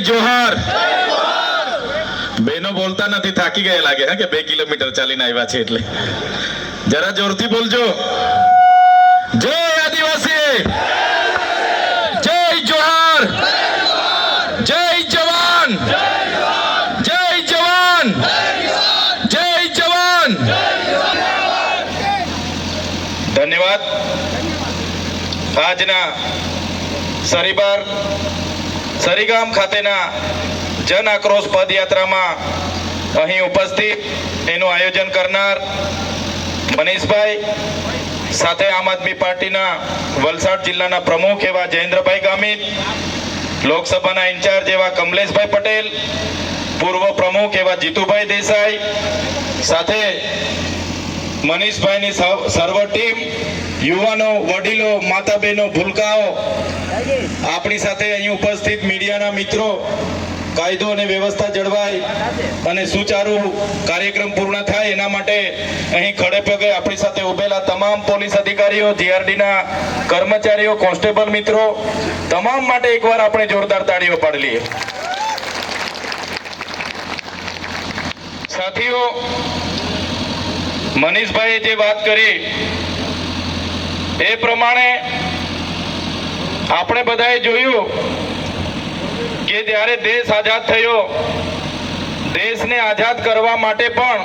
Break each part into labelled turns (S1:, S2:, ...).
S1: જોહાર. બેનો બોલતા નથી, થાકી ગયા લાગે, હા કે બે કિલોમીટર ચાલીને આવ્યા છે એટલે. જરા જોરથી બોલજો. જય આદિવાસી. જય જોહર. જય જવાન. જય જવાન. જય જવાન. ધન્યવાદ. આજના સરીબાર સરીગામ ખાતેના જન આક્રોશ પદયાત્રામાં અહીં ઉપસ્થિત. એનું આયોજન કરનાર મનીષભાઈ, સાથે આમ આદમી પાર્ટીના વલસાડ જિલ્લાના પ્રમુખ એવા જયેન્દ્રભાઈ ગામિત લોકસભાના ઇન્ચાર્જ એવા કમલેશભાઈ પટેલ, પૂર્વ પ્રમુખ એવા જીતુભાઈ દેસાઈ, સાથે મનીષભાઈની સર્વ- ટીમ યુવાનો, વડીલો માતા બહેનો ભૂલકાઓ, આપણી સાથે અહીં ઉપસ્થિત મીડિયાના મિત્રો, કાયદો અને વ્યવસ્થા જળવાય અને સુચારુ કાર્યક્રમ પૂર્ણ થાય એના માટે અહીં ખડે પગે આપણી સાથે ઉભેલા તમામ પોલીસ અધિકારીઓ, જીઆરડીના કર્મચારીઓ, કોન્સ્ટેબલ મિત્રો, તમામ માટે એકવાર આપણે જોરદાર તાળીઓ પાડી લઈએ સાથીઓ, મનીષભાઈએ જે વાત કરી એ પ્રમાણે આપણે બધાએ જોયું કે જ્યારે દેશ આઝાદ થયો, દેશને આઝાદ કરવા માટે પણ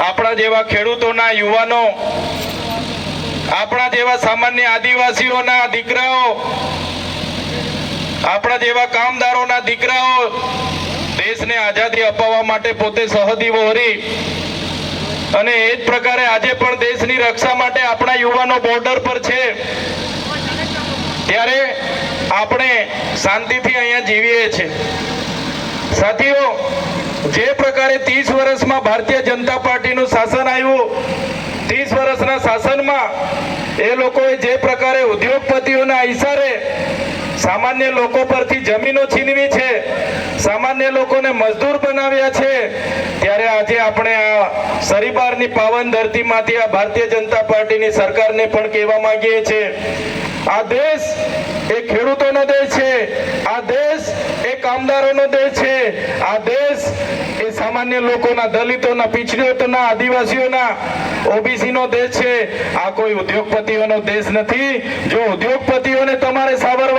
S1: આપણા જેવા ખેડૂતોના યુવાનો, આપણા જેવા સામાન્ય આદિવાસીઓના દીકરાઓ, આપણા જેવા કામદારોના દીકરાઓ દેશને આઝાદી અપાવવા માટે પોતે સહદી વહોરી અને એ જ પ્રકારે આજે પણ દેશની રક્ષા માટે આપણા યુવાનો બોર્ડર પર છે. ત્યારે આપણે શાંતિથી અહીંયા જીવીએ છીએ. સાથીઓ, જે પ્રકારે ત્રીસ વર્ષમાં ભારતીય જનતા પાર્ટીનું શાસન આવ્યું, ત્રીસ વર્ષના શાસનમાં એ લોકોએ જે પ્રકારે ઉદ્યોગપતિઓના ઈશારે સામાન્ય લોકો પરથી જમીનો છીનવી છે, સામાન્ય લોકોને મજદૂર બનાવ્યા છે, ત્યારે આજે આપણે આ સરીબારની પાવન ધરતીમાંથી આ ભારતીય જનતા પાર્ટીની સરકારને પણ કહેવા માંગીએ છીએ. આ દેશ એ ખેડૂતોનો દેશ છે, આ દેશ એ કામદારોનો દેશ છે, આ દેશ એ સામાન્ય લોકોના દલિતોના, પિછડીઓના, આદિવાસીઓના, ઓબીસીનો દેશ છે. આ કોઈ ઉદ્યોગપતિઓનો દેશ નથી. જો ઉદ્યોગપતિઓને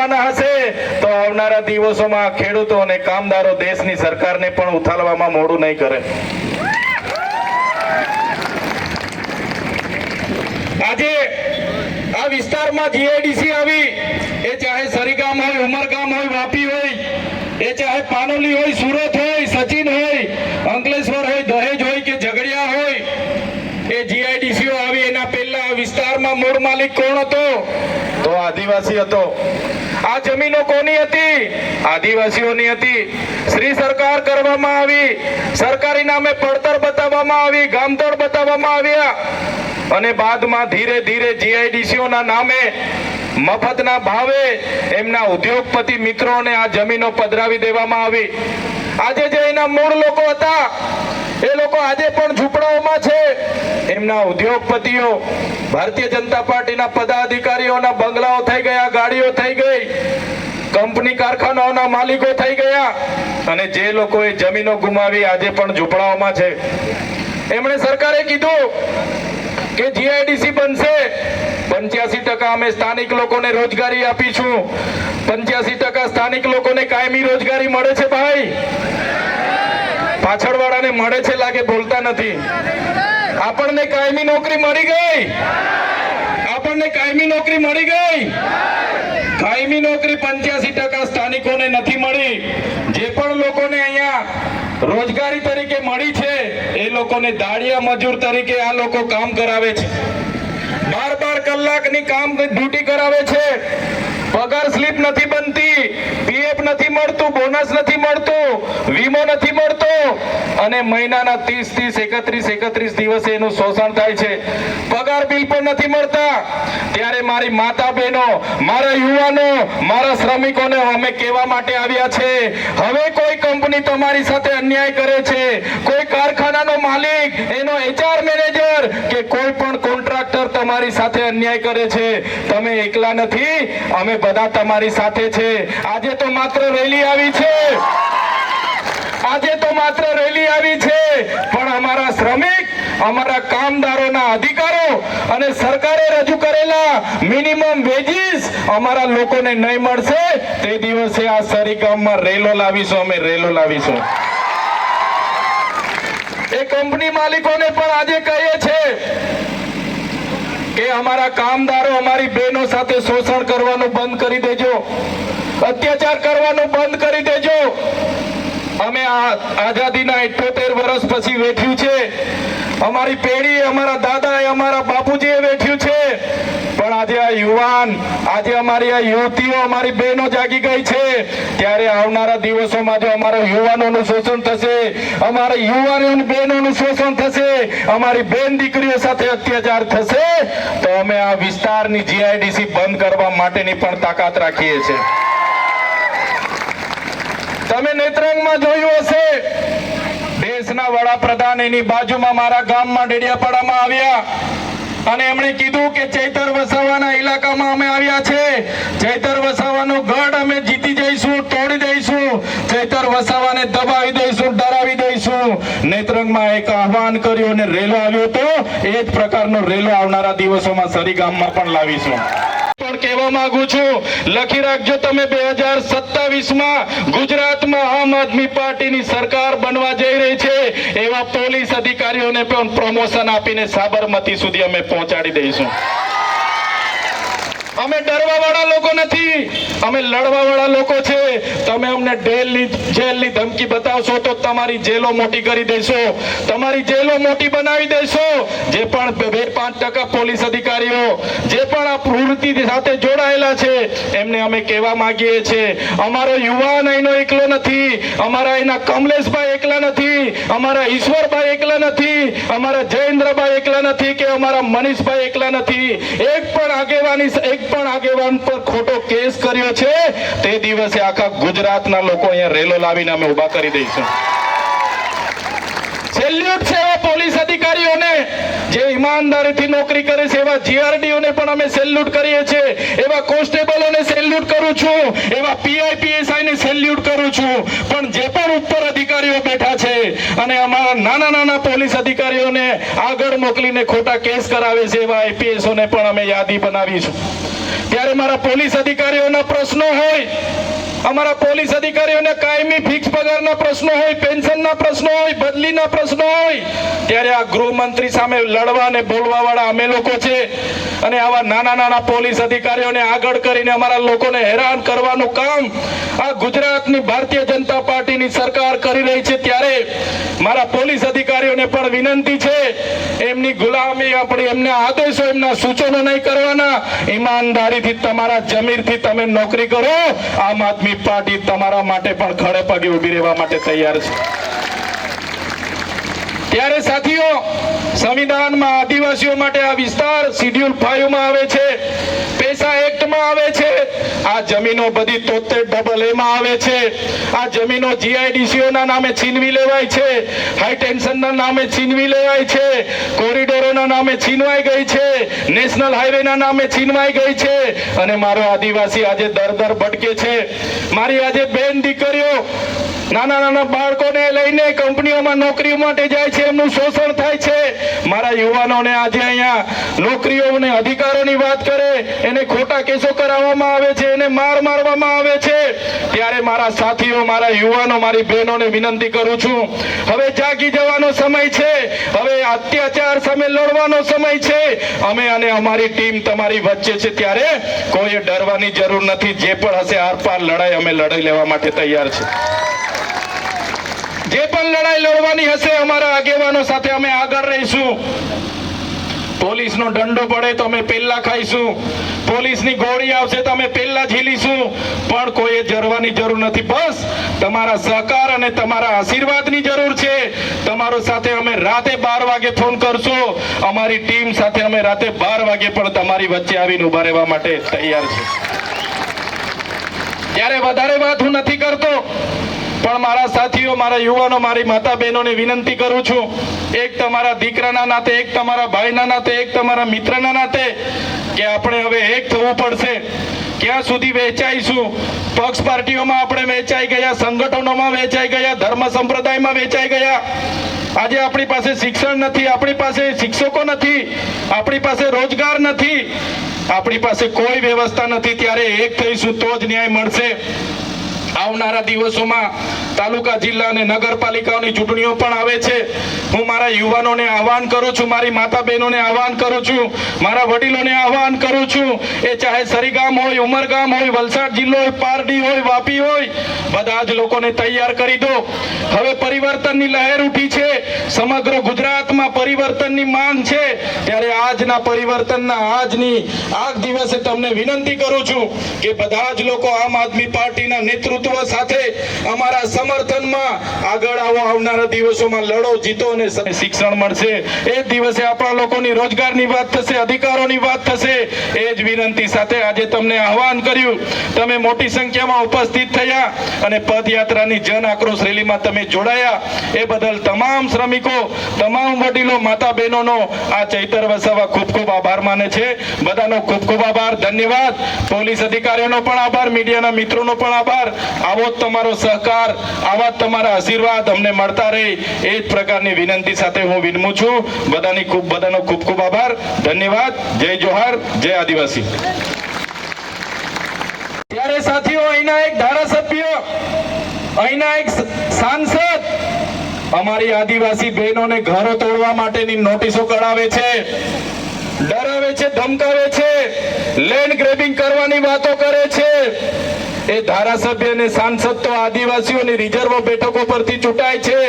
S1: સાવરવાના હશે તો આવનારા દિવસોમાં ખેડૂતો અને કામદારો દેશની સરકારને પણ ઉથાલવામાં મોડું નહીં કરે. આજે આ વિસ્તારમાં જીઆઈડીસી આવી, એ ચાહે સરીગામ હોય, ઉમરગામ હોય, વાપી હોય, એ ચાહે પાનોલી હોય, સુરત હોય, સચિન હોય, અંકલેશ્વર હોય, દહેજ હોય કે ઝઘડિયા હોય, એ જીઆઈડીસીઓ આવી એના પહેલા વિસ્તારમાં મૂળ માલિક કોણ હતો? તો આદિવાસી હતો. આ જમીનો કોની હતી? આદિવાસીઓની હતી. શ્રી સરકાર કરવામાં આવી. સરકારી નામે પડતર બતાવવામાં આવી, ગામતોડ બતાવવામાં આવ્યા. અને બાદમાં ધીરે ધીરે જીઆઈડીસીઓના નામે મફતના ભાવે એમના ઉદ્યોગપતિ મિત્રોને આ જમીનો પધરાવી દેવામાં આવી. આજે જે એના મૂળ લોકો હતા એ લોકો આજે પણ ઝૂંપડાઓમાં છે. એમના ઉદ્યોગપતિઓ, ભારતીય જનતા પાર્ટીના પદાધિકારીઓના બંગલાઓ થઈ ગયા, ગાડીઓ થઈ ગઈ, કંપની કારખાનાઓના માલિકો થઈ ગયા અને જે લોકોએ જમીનો ગુમાવી આજે પણ ઝૂંપડાઓમાં છે. એમણે સરકારે કીધું કે જીઆઈડીસી બનશે. પંચ્યાસી ટકા અમે સ્થાનિક લોકોને રોજગારી આપીશું. પંચ્યાસી ટકા સ્થાનિક લોકોને કાયમી રોજગારી મળે છે ભાઈ. પાછળવાળાને મળે છે લાગે બોલતા નથી. આપણને કાયમી નોકરી મળી ગઈ. આપણને કાયમી નોકરી મળી ગઈ. કાયમી નોકરી પંચ્યાસી ટકા સ્થાનિકોને નથી મળી. જે પણ લોકોને અહીંયા રોજગારી તરીકે મળી છે, એ લોકોને દાળિયા મજૂર તરીકે આ લોકો કામ કરાવે છે. બાર બાર કલાકની કામ ડ્યુટી કરાવે છે. પગાર સ્લીપ નથી બનતી. પીએફ નથી મળતું બોનસ નથી મળતું, વીમો નથી મળતો. અને મહિનાના ત્રીસ ત્રીસ, એકત્રીસ એકત્રીસ દિવસે એનું શોષણ થાય છે. પગાર બિલ પણ નથી મળતા. ત્યારે મારી માતા બહેનો મારા યુવાનો, મારા શ્રમિકોને અમે કહેવા માટે આવ્યા છે, હવે કોઈ કંપની તમારી સાથે અન્યાય કરે છે. કોઈ કારખાનાનો માલિક, એનો એચઆર મેનેજર કે કોઈ પણ કોન્ટ્રાક્ટર તમારી સાથે અન્યાય કરે છે. તમે એકલા નથી, અમે બધા તમારી સાથે છે. આજે તો માત્ર રેલી આવી છે. આજે તો માત્ર રેલી આવી છે. પણ અમારા શ્રમિક, અમારા કામદારોના અધિકારો અને સરકારે રજૂ કરેલા મિનિમમ વેજીસ અમારા લોકોને નહીં મળશે. તે દિવસે આ સરી ગામમાં રેલો લાવીશું, અમે રેલો લાવીશું. એ કંપની માલિકોને પણ આજે કહીએ છે કે અમારા કામદારો અમારી બહેનો સાથે શોષણ કરવાનું બંધ કરી દેજો. અત્યાચાર કરવાનું બંધ કરી દેજો. અમે આ આઝાદીના 78 વર્ષ પછી વેઠ્યું છે. અમારી પેઢી, અમારા દાદા અમારા બાપુજીએ વેઠ્યું છે. પણ આજે આ યુવાન, આજે અમારી આ યુવતીઓ, અમારી બહેનો જાગી ગઈ છે. ત્યારે આવનારા દિવસોમાં જો અમારા યુવાનોનું શોષણ થશે, અમારા યુવાનોની બહેનોનું શોષણ થશે, અમારી બેન દીકરીઓ સાથે અત્યાચાર થશે, તો અમે આ વિસ્તારની જીઆઈડીસી બંધ કરવા માટેની પણ તાકાત રાખીએ છીએ. તમે નેત્રંગમાં જોયું હશે, દેશના વડાપ્રધાન એની બાજુમાં મારા ગામમાં ડેડિયાપાડામાં આવ્યા. અને એમણે કીધું કે ચૈતર વસાવાના ઇલાકામાં અમે આવ્યા છે. ચૈતર વસાવાનો ગઢ અમે જીતી જઈશું, તોડી દઈશું. ચૈતર વસાવાને દબાવી દઈશું, ડરાવી દઈશું. નેત્રંગમાં એક આહવાન કર્યું અને રેલો આવ્યો તો એ જ પ્રકારનો રેલો આવનારા દિવસોમાં સરીગામમાં પણ લાવીશું. પણ કહેવા માંગુ છું, લખી રાખજો તમે બે હજાર સત્તાવીસમાં ગુજરાતમાં આમ આદમી પાર્ટીની સરકાર બનવા જઈ રહી છે, એવા પોલીસ અધિકારીઓને પણ પ્રમોશન આપીને સાબરમતી સુધી અમે પહોંચાડી દઈશું. અમે ડરવા વાળા લોકો નથી. અમે લડવા વાળા લોકો છે. તમે અમને ડેલની જેલની ધમકી બતાવશો તો તમારી જેલો મોટી કરી દેશો. તમારી જેલો મોટી બનાવી દેશો. જે પણ બે પાંચ ટકા પોલીસ અધિકારીઓ, જે પણ આ પ્રવૃત્તિ સાથે જોડાયેલા છે, એમને અમે કહેવા માંગીએ છીએ. અમારો યુવાન અહીંનો એકલો નથી. અમારા અહીંના કમલેશભાઈ એકલા નથી. અમારા ઈશ્વરભાઈ એકલા નથી. અમારા જયેન્દ્રભાઈ એકલા નથી કે અમારા મનીષભાઈ એકલા નથી. એક પણ આગેવાની એક પણ આગેવાન પર ખોટો કેસ કર્યો છે. તે દિવસે આખા ગુજરાતના લોકો અહીંયા રેલો લાવીને અમે ઊભા કરી દઈશું. સેલ્યુટ છે પોલીસ અધિકારીઓને, જે ઈમાનદારીથી નોકરી કરે છે, એવા જીઆરડીઓને પણ અમે સેલ્યુટ કરીએ છીએ. એવા કોન્સ્ટેબલોને સેલ્યુટ કરું છું. એવા પીઆઈપીએસઆઈ ને સેલ્યુટ કરું છું. પણ જે પણ ઉપર અધિકારીઓ બેઠા છે અને અમારા નાના નાના પોલીસ અધિકારીઓને આગળ મોકલીને ખોટા કેસ કરાવે છે એવા આઈપીએસઓને પણ અમે યાદી બનાવીશું. ત્યારે મારા પોલીસ અધિકારીઓના પ્રશ્નો હોય અમારા પોલીસ અધિકારીઓને કાયમી ફિક્સ પગારના પ્રશ્નો હોય, પેન્શનના પ્રશ્નો હોય, બદલીના પ્રશ્નો હોય, ત્યારે આ ગૃહમંત્રી સામે લડવા અને બોલવા વાળા અમે લોકો છે. અને આવા નાના નાના પોલીસ અધિકારીઓને આગળ કરીને અમારા લોકોને હેરાન કરવાનું કામ આ ગુજરાતની ભારતીય જનતા પાર્ટીની સરકાર કરી રહી છે. ત્યારે મારા પોલીસ અધિકારીઓને પણ વિનંતી છે, એમની ગુલામી આપણી એમના આદેશો, એમના સૂચનો નહીં કરવાના. ઈમાનદારીથી તમારા જમીરથી તમે નોકરી કરો. આમ આદમી પાર્ટી તમારા માટે પણ ખડે પગે ઊભી રહેવા માટે તૈયાર છે. ત્યારે સાથીઓ, સંવિધાનમાં આદિવાસીઓ માટે આ વિસ્તાર શિડ્યુલ ફાઈવમાં આવે છે, પૈસા એક્ટમાં આવે છે, આ જમીનો બધી તોતેર ડબલ એમાં આવે છે, આ જમીનો જીઆઈડીસીઓ ના નામે છીનવી લેવાય છે, હાઈ ટેન્શન ના નામે છીનવી લેવાય છે, કોરિડોરોના નામે છીનવાઈ ગઈ છે, નેશનલ હાઈવે ના નામે છીનવાઈ ગઈ છે, અને મારો આદિવાસી આજે દર દર ભટકે છે. મારી આજે બેન દીકરીઓ નાના નાના બાળકોને લઈને કંપનીઓમાં નોકરીઓ માટે જાય છે, એમનું શોષણ થાય છે. મારા યુવાનોને આજે અહીંયા નોકરીઓ અને અધિકારોની વાત કરે, એને ખોટા કેસો કરાવવામાં આવે છે, એને માર મારવામાં આવે છે. ત્યારે મારા સાથીઓ, મારા યુવાનો, મારી બહેનોને વિનંતી કરું છું, હવે જાગી જવાનો સમય છે, હવે અત્યાચાર સામે લડવાનો સમય છે. અમે અને અમારી ટીમ તમારી વચ્ચે છે, ત્યારે કોઈએ ડરવાની જરૂર નથી, જે પણ હશે આરપાર લડાઈ અમે લડાઈ લેવા માટે તૈયાર છે. જે પણ લડાઈ લડવાની હશે અમારા આગેવાનો સાથે અમે આગળ રહીશું. પોલીસનો દંડો પડે તો અમે પહેલા ખાઈશું. પોલીસની ગોળી આવશે તો અમે પહેલા ઝીલીશું. પણ કોઈએ જરવાની જરૂર નથી. બસ તમારા સહકાર અને તમારા આશીર્વાદની જરૂર છે. તમારો સાથે અમે રાતે બાર વાગે ફોન કરશું. અમારી ટીમ સાથે અમે રાતે બાર વાગે પણ તમારી વચ્ચે આવીને ઊભા રહેવા માટે તૈયાર છે. ત્યારે વધારે વાત હું નથી કરતો પણ મારા સાથીઓ, મારા યુવાનો, મારી માતા બહેનોને વિનંતી કરું છું, એક તમારા દીકરાના નાતે, એક તમારા ભાઈના નાતે, એક તમારા મિત્રના નાતે, કે આપણે હવે એક થવું પડશે. ક્યાં સુધી વેચાઈશું પક્ષ પાર્ટીઓમાં આપણે વેચાઈ ગયા, સંગઠનોમાં વેચાઈ ગયા, ધર્મ સંપ્રદાયમાં વેચાઈ ગયા. આજે આપણી પાસે શિક્ષણ નથી, આપણી પાસે શિક્ષકો નથી, આપણી પાસે રોજગાર નથી. આપણી પાસે કોઈ વ્યવસ્થા નથી, ત્યારે એક થઈશું તો જ ન્યાય મળશે. આવનારા દિવસોમાં તાલુકા જિલ્લા અને નગરપાલિકાઓની ચૂંટણીઓ પણ આવે છે. હું મારા યુવાનોને આહવાન કરું છું, મારી માતા બહેનોને આહવાન કરું છું, મારા વડીલોને આહવાન કરું છું. એ ચાહે સરીગામ હોય, ઉમરગામ હોય, વલસાડ જિલ્લો હોય, પારડી હોય, વાપી હોય, બધા જ લોકોને તૈયાર કરી દો. હવે પરિવર્તનની લહેર ઉઠી છે. સમગ્ર ગુજરાતમાં પરિવર્તનની માંગ છે. ત્યારે આજના પરિવર્તનના આજની આજ દિવસે તમને વિનંતી કરું છું કે બધા જ લોકો આમ આદમી પાર્ટીના નેતૃત્વ સાથે અમારા સમર્થનમાં આગળ આવો આવનારા દિવસોમાં લડો, જીતો અને શિક્ષણ મળશે. એ દિવસે આપણા લોકોની રોજગારની વાત થશે, અધિકારોની વાત થશે. એ જ વિનંતી સાથે આજે તમને આહવાન કર્યું. તમે મોટી સંખ્યામાં ઉપસ્થિત થયા અને પદયાત્રાની જન આક્રોશ રેલીમાં તમે જોડાયા. એ બદલ તમામ શ્રમિકો, તમામ વડીલો માતા બહેનોનો આ ચૈતર વસાવા ખૂબ ખૂબ આભાર માને છે. બધાનો ખૂબ ખૂબ આભાર. ધન્યવાદ. પોલીસ અધિકારીઓનો પણ આભાર, મીડિયાના મિત્રોનો પણ આભાર. આવો તમારો સહકાર, આવા તમારા આશીર્વાદ અમને મળતા રહે, એ જ પ્રકારની વિનંતી સાથે હું વિનમું છું. બધાની ખૂબ, બધાનો ખૂબ ખૂબ આભાર. ધન્યવાદ. જય જોહાર. જય આદિવાસી. ત્યારે સાથીઓ, અહીંના એક ધારાસભ્ય, અહીંના એક સાંસદ અમારી આદિવાસી બહેનોને ઘરો તોડવા માટેની નોટિસો કઢાવે છે, ડરાવે છે, ધમકાવે છે, લેન્ડ ગ્રેબિંગ કરવાની વાતો કરે છે. એ ધારાસભ્ય અને સાંસદ તો આદિવાસીઓની રિઝર્વ બેઠકો પરથી ચૂંટાય છે.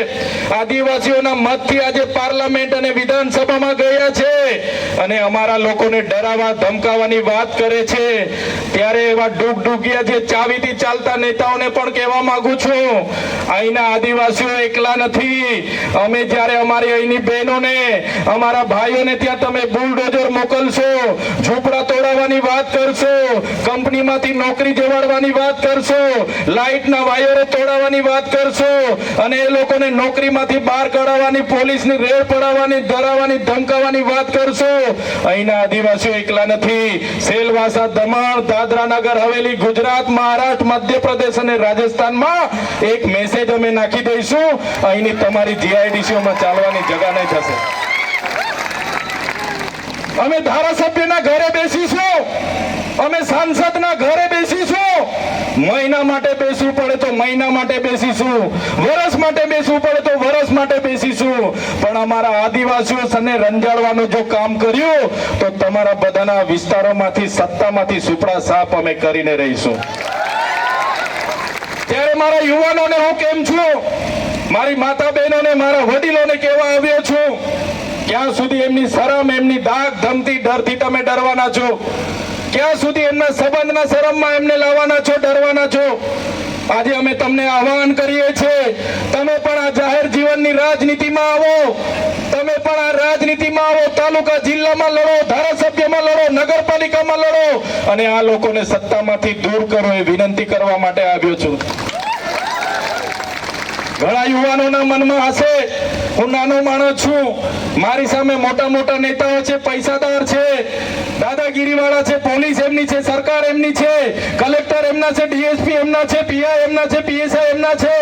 S1: આદિવાસીઓના મતથી આજે પાર્લામેન્ટ અને વિધાનસભામાં ગયા છે. અને અમારા લોકોને ડરાવા ધમકાવવાની વાત કરે છે. ત્યારે એવા ડૂગડૂગિયા જે ચાવીથી ચાલતા નેતાઓને પણ કહેવા માંગુ છું. અહીંના આદિવાસીઓ એકલા નથી. અમે જ્યારે અમારી અહીંની બહેનોને, અમારા ભાઈઓને ત્યાં તમે બુલડોઝર મોકલશો, ઝૂંપડા તોડાવવાની વાત કરશો, કંપનીમાંથી નોકરી જવાડવાની વાત કરશો, લાઇટના વાયરો તોડાવવાની વાત કરશો, અને એ લોકોને નોકરીમાંથી બહાર કાઢવાની, પોલીસની રેડ પડાવવાની ધરાવવાની ધમકાવવાની વાત કરશો. અહીંના આદિવાસીઓ એકલા નથી. સેલવાસા, દમણ, દાદરા નગર, હવેલી, ગુજરાત, મહારાષ્ટ્ર, મધ્યપ્રદેશ અને રાજસ્થાનમાં એક મેસેજ અમે નાખી દઈશું. અહીંની તમારી જીઆઈડીસીઓમાં ચાલવાની જગા નહીં થશે. અમે ધારાસભ્યના ઘરે બેસીશું. અમે સાંસદના ઘરે બેસીશું. મહિના માટે બેસવું પડે તો મહિના માટે બેસીશું. વર્ષ માટે બેસવું પડે તો વર્ષ માટે બેસીશું. પણ અમારા આદિવાસીઓ સને રંજાડવાનું જો કામ કર્યું, તો તમારા બધાના વિસ્તારોમાંથી, સત્તામાંથી સુપડા સાપ અમે કરીને રહીશું. ત્યારે મારા યુવાનોને હું કેમ છું? મારી માતા બહેનોને મારા વડીલોને કહેવા આવ્યો છું, ક્યાં સુધી એમની શરમ, એમની દાગ ધમતી ડરથી તમે ડરવાના છો? ક્યાં સુધી એમના સંબંધના શરમમાં એમને લાવવાના છો, ડરવાના છો, આજે અમે તમને આહવાન કરીએ છીએ, તમે પણ આ જાહેર જીવનની રાજનીતિમાં આવો, તમે પણ આ રાજનીતિમાં આવો, તાલુકા જિલ્લામાં લડો, ધારાસભ્યમાં લડો, નગરપાલિકામાં લડો, અને આ લોકોને સત્તામાંથી દૂર કરો એ વિનંતી કરવા માટે આવ્યો છું. ઘણા યુવાનોના મનમાં હશે હું નાનો માણસ છું. મારી સામે મોટા મોટા નેતાઓ છે, પૈસાદાર છે દાદાગીરી વાળા છે, પોલીસ એમની છે, સરકાર એમની છે, કલેક્ટર એમના છે, ડીએસપી એમના છે, પીઆઈ એમના છે, પીએસઆઈ એમના છે.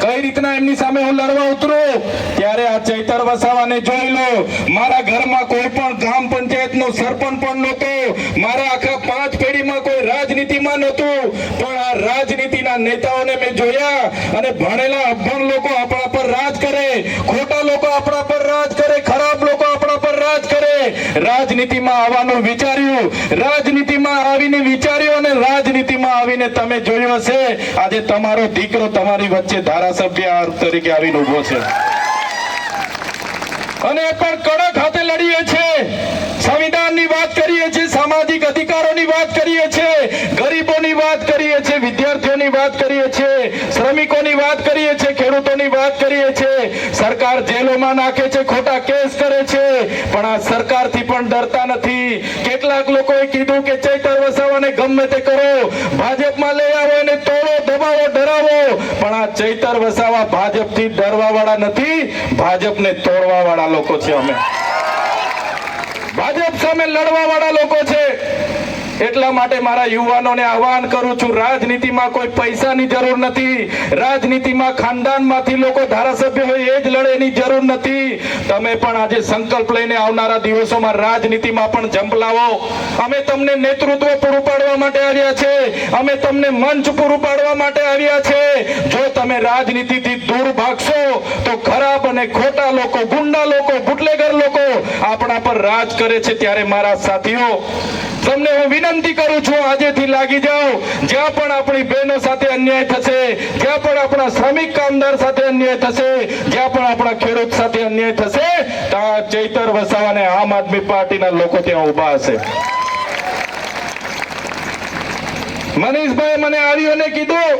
S1: કઈ રીતના એમની સામે હું લડવા ઉતરું? ત્યારે આ ચૈતર વસાવાને જોઈ લો. મારા ઘરમાં કોઈ પણ ગ્રામ પંચાયતનો સરપંચ પણ નહોતો. મારા આખા પાંચ પેઢીમાં કોઈ રાજનીતિમાં નહોતું. પણ આ રાજનીતિના નેતાઓને મેં જોયા અને ભણેલા અભણ લોકો આપણા પર રાજ કરે ખોટા લોકો આપણા પર રાજ કરે, ખરાબ લોકો આપણા પર રાજ કરે. રાજનીતિમાં આવવાનું વિચાર્યું. રાજનીતિમાં આવીને વિચાર્યું અને રાજનીતિમાં આવીને તમે જોયું હશે. આજે તમારો દીકરો તમારી વચ્ચે ધારાસભ્ય તરીકે આવીને ઊભો છે. અને પણ કડક હાથે લડીએ છીએ સંવિધાનની વાત કરીએ છીએ, સામાજિક અધિકારોની વાત કરીએ છીએ, ગરીબોની વાત કરીએ છીએ, વિદ્યાર્થીઓની વાત કરીએ છીએ, શ્રમિકોની વાત કરીએ છીએ ખેડૂતોની વાત કરીએ છીએ સરકાર જેલોમાં નાખે છે, ખોટા કેસ કરે છે. પણ આ સરકારથી પણ ડરતા નથી. કેટલાક લોકોએ કીધું કે ચૈતર વસાવાને ગમે તે કરો. ભાજપમાં લઈ આવો એને તોડો, દબાવો, ડરાવો. પણ આ ચૈતર વસાવા ભાજપથી ડરવા વાળા નથી. ભાજપને તોડવા વાળા લોકો છે અમે. ભાજપ સામે લડવા વાળા લોકો છે. એટલા માટે મારા યુવાનોને આહવાન કરું છું, રાજનીતિમાં કોઈ પૈસાની જરૂર નથી. રાજનીતિમાં ખાનદાનમાંથી લોકો ધારાસભ્ય હોય એ જ લડેની જરૂર નથી. તમે પણ આજે સંકલ્પ લઈને આવનારા દિવસોમાં રાજનીતિમાં પણ ઝંપલાવો અમે તમને નેતૃત્વ પૂરું પાડવા માટે આવ્યા છે. અમે તમને મંચ પૂરું પાડવા માટે આવ્યા છે. જો તમે રાજનીતિથી દૂર ભાગશો, તો ખરાબ અને ખોટા લોકો, ગુંડા લોકો, બુટલેગર લોકો આપણા પર રાજ કરે છે ત્યારે મારા સાથીઓ તમને હું વિનંતી કરું છું, આજેથી લાગી જાઓ. જ્યાં પણ આપણી બહેનો સાથે અન્યાય થશે, જ્યાં પણ આપણા શ્રમિક કામદાર સાથે અન્યાય થશે, જ્યાં પણ આપણા ખેડૂત સાથે અન્યાય થશે, ત્યાં ચૈતર વસાવાને આમ આદમી પાર્ટીના લોકો ત્યાં ઊભા હશે. મનીષભાઈ મને આવ્યું અને કીધું,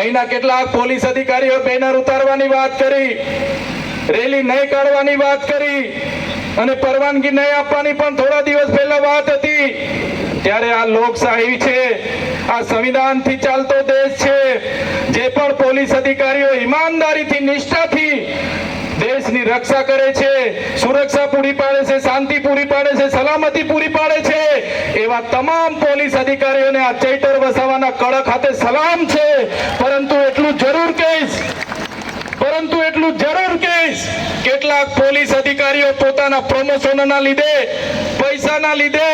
S1: અહીંના કેટલાક પોલીસ અધિકારીઓ બેનર ઉતારવાની વાત કરી, રેલી નહીં કાઢવાની વાત કરી અને પરવાનગી નહીં આપવાની પણ થોડા દિવસ પહેલા વાત હતી. ત્યારે આ લોકશાહી છે, આ સંવિધાનથી ચાલતો દેશ છે, જે પણ પોલીસ અધિકારીઓ ઈમાનદારીથી, નિષ્ઠાથી દેશની રક્ષા કરે છે, સુરક્ષા પૂરી પાડે છે, શાંતિ પૂરી પાડે છે, સલામતી પૂરી પાડે છે, એવા તમામ પોલીસ અધિકારીઓને આ ચૈતર વસાવાના કડક હાથે સલામ છે. પરંતુ એટલું જરૂર કહીશ પરંતુ એટલું જરૂર કહીશ કેટલાક પોલીસ અધિકારીઓ પોતાના પ્રમોશનના લીધે પૈસાના લીધે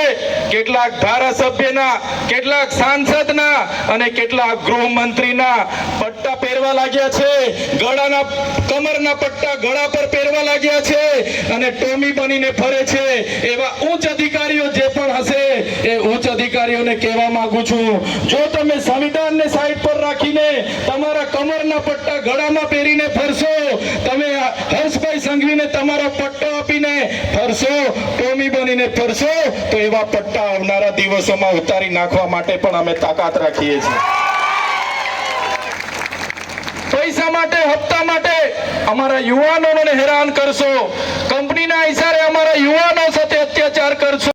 S1: કેટલાક ધારાસભ્યના, કેટલાક સાંસદના અને કેટલાક ગૃહમંત્રીના પટ્ટા પહેરવા લાગ્યા છે. ગળાના, કમરના પટ્ટા ગળા પર પહેરવા લાગ્યા છે અને ટોમી બનીને ફરે છે. એવા ઉચ્ચ અધિકારીઓ જે પણ હશે એ ઉચ્ચ અધિકારીઓને કહેવા માંગુ છું. જો તમે સંવિધાનને સાઈડ પર રાખીને તમારા કમરના પટ્ટા ગળામાં પહેરીને ફરશો, તમે હર્ષભાઈ સંઘવીને તમારો પટ્ટો આપીને ફરશો, ટોમી બનીને ફરશો. તો એવા પટ્ટા આવનારા દિવસોમાં ઉતારી નાખવા માટે પણ અમે તાકાત રાખીએ છીએ. પૈસા માટે, હપ્તા માટે અમારા યુવાનોને હેરાન કરશો. કંપનીના ઈશારે અમારા યુવાનો